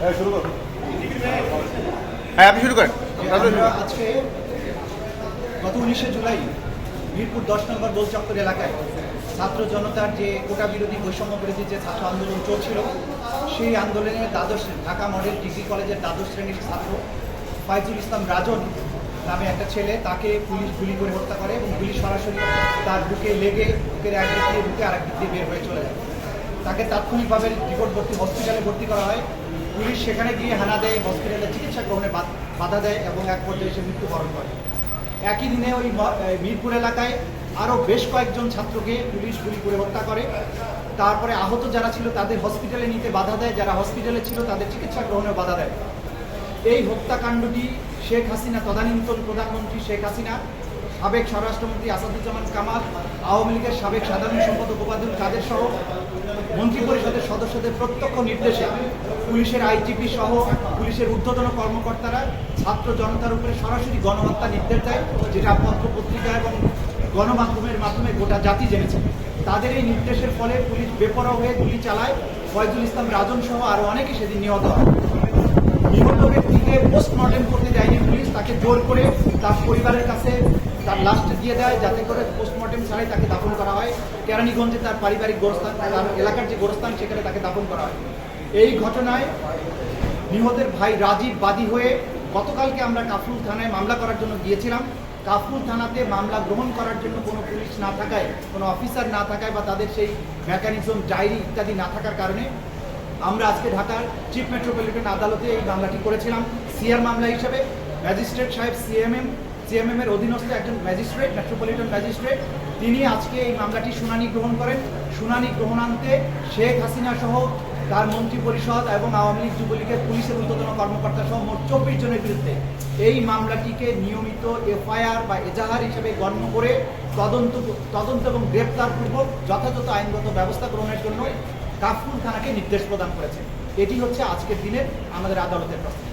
হ্যাঁ হ্যাঁ আপনি শুরু করেন। আজকে গত উনিশে জুলাই মিরপুর দশ নম্বর গোল চত্বর এলাকায় ছাত্র জনতার যে কোটা বিরোধী বৈষম্য বিরোধী যে ছাত্র আন্দোলন চলছিল সেই আন্দোলনে দ্বাদশ ঢাকা মডেল ডিগ্রি কলেজের দ্বাদশ শ্রেণির ছাত্র ফাইজুল ইসলাম রাজন নামে একটা ছেলে তাকে পুলিশ গুলি করে হত্যা করে এবং গুলি সরাসরি তার বুকে লেগে বুকের এক দিক দিয়ে বুকে আরেক দিক দিয়ে বের হয়ে চলে যায়। তাকে তাৎক্ষণিকভাবে নিকটবর্তী হসপিটালে ভর্তি করা হয়। পুলিশ সেখানে গিয়ে হানা দেয় হসপিটালে চিকিৎসা গ্রহণে বাধা দেয় এবং এক পর্যায়ে সে মৃত্যুবরণ করে। একই দিনে ওই মিরপুর এলাকায় আরও বেশ কয়েকজন ছাত্রকে পুলিশ গুলি করে হত্যা করে। তারপরে আহত যারা ছিল তাদের হসপিটালে নিতে বাধা দেয়, যারা হসপিটালে ছিল তাদের চিকিৎসা গ্রহণে বাধা দেয়। এই হত্যাকাণ্ডটি শেখ হাসিনা, তদানীন্তন প্রধানমন্ত্রী শেখ হাসিনা সাবেক স্বরাষ্ট্রমন্ত্রী আসাদুজ্জামান কামাল, আওয়ামী লীগের সাবেক সাধারণ সম্পাদক ওবায়দুল কাদের সহ মন্ত্রী পরিষদের সদস্যদের প্রত্যক্ষ নির্দেশে পুলিশের আইজিপি সহ পুলিশের ঊর্ধ্বতন কর্মকর্তারা ছাত্র জনতার উপরে সরাসরি গণহত্যা নির্দেশ দেয়, যেটা পত্র পত্রিকা এবং গণমাধ্যমের মাধ্যমে গোটা জাতি জেনেছে। তাদের এই নির্দেশের ফলে পুলিশ বেপরোয়া হয়ে গুলি চালায়। ফয়জুল ইসলাম রাজন সহ আরও অনেকে সেদিন নিহত হয় নিহত ব্যক্তিকে পোস্টমর্টেম করতে যায়নি পুলিশ, তাকে জোর করে তার পরিবারের কাছে তার লাশটা দিয়ে দেয় যাতে করে পোস্টমর্টেম ছাড়াই তাকে দাফন করা হয়। কেরানীগঞ্জে তার পারিবারিক গোরস্থান এলাকার যে গোরস্থান, সেখানে তাকে দাফন করা হয়। এই ঘটনায় নিহতের ভাই রাজীব বাদী হয়ে গতকালকে আমরা কাফরুল থানায় মামলা করার জন্য গিয়েছিলাম। কাফরুল থানাতে মামলা গ্রহণ করার জন্য কোনো পুলিশ না থাকায়, কোনো অফিসার না থাকায় বা তাদের সেই মেকানিজম ডায়েরি ইত্যাদি না থাকার কারণে আমরা আজকে ঢাকার চিফ মেট্রোপলিটন আদালতে এই মামলাটি করেছিলাম। সিআর মামলা হিসেবে ম্যাজিস্ট্রেট সাহেব সিএমএম সিএমএম এর অধীনস্থ একজন ম্যাজিস্ট্রেট, মেট্রোপলিটন ম্যাজিস্ট্রেট, তিনি আজকে এই মামলাটি শুনানি গ্রহণ করেন। শুনানি গ্রহণান্তে শেখ হাসিনা সহ তার মন্ত্রী পরিষদ এবং আওয়ামী লীগ যুবলীগের পুলিশের ঊর্ধ্বতন কর্মকর্তা সহ মোট চব্বিশ জনের বিরুদ্ধে এই মামলাটিকে নিয়মিত এফআইআর বা এজাহার হিসেবে গণ্য করে তদন্ত তদন্ত এবং গ্রেপ্তারপূর্বক যথাযথ আইনগত ব্যবস্থা গ্রহণের জন্য কাফরুল থানাকে নির্দেশ প্রদান করেছে। এটি হচ্ছে আজকের দিনের আমাদের আদালতের প্রস্তাব